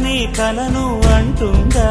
అప్పుడో కలను అంటుందా?